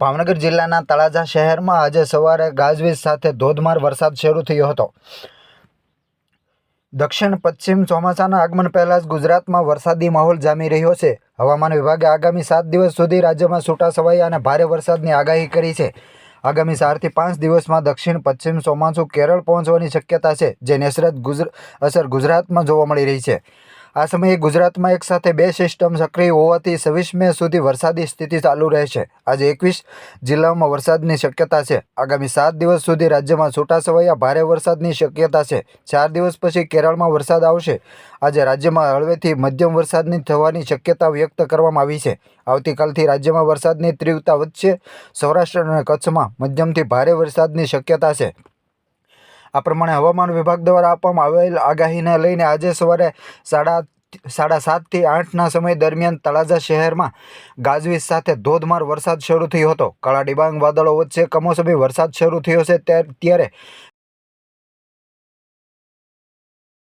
ભાવનગર જિલ્લાના તળાજા શહેરમાં આજે સવારે ગાજવીજ સાથે ધોધમાર વરસાદ શરૂ થયો હતો. દક્ષિણ પશ્ચિમ ચોમાસાના આગમન પહેલાં જ ગુજરાતમાં વરસાદી માહોલ જામી રહ્યો છે. હવામાન વિભાગે આગામી સાત દિવસ સુધી રાજ્યમાં છૂટાછવાયા અને ભારે વરસાદની આગાહી કરી છે. આગામી ચારથી પાંચ દિવસમાં દક્ષિણ પશ્ચિમ ચોમાસું કેરળ પહોંચવાની શક્યતા છે, જે નેસરત અસર ગુજરાતમાં જોવા મળી રહી છે. આ સમયે ગુજરાતમાં એક સાથે બે સિસ્ટમ સક્રિય હોવાથી છવ્વીસ સુધી વરસાદી સ્થિતિ ચાલુ રહેશે. આજે એકવીસ જિલ્લાઓમાં વરસાદની શક્યતા છે. આગામી સાત દિવસ સુધી રાજ્યમાં છૂટાછવાયા ભારે વરસાદની શક્યતા છે. ચાર દિવસ પછી કેરળમાં વરસાદ આવશે. આજે રાજ્યમાં હળવેથી મધ્યમ વરસાદની થવાની શક્યતા વ્યક્ત કરવામાં આવી છે. આવતીકાલથી રાજ્યમાં વરસાદની તીવ્રતા વધશે. સૌરાષ્ટ્ર અને કચ્છમાં મધ્યમથી ભારે વરસાદની શક્યતા છે. આ પ્રમાણે હવામાન વિભાગ દ્વારા આપવામાં આવેલ આગાહીને લઈને આજે સવારે સાડા સાડા સાતથી આઠના સમય દરમિયાન તળાજા શહેરમાં ગાજવીજ સાથે ધોધમાર વરસાદ શરૂ થયો હતો. કાળા ડિબાંગ વાદળો વચ્ચે કમોસમી વરસાદ શરૂ થયો છે ત્યાર-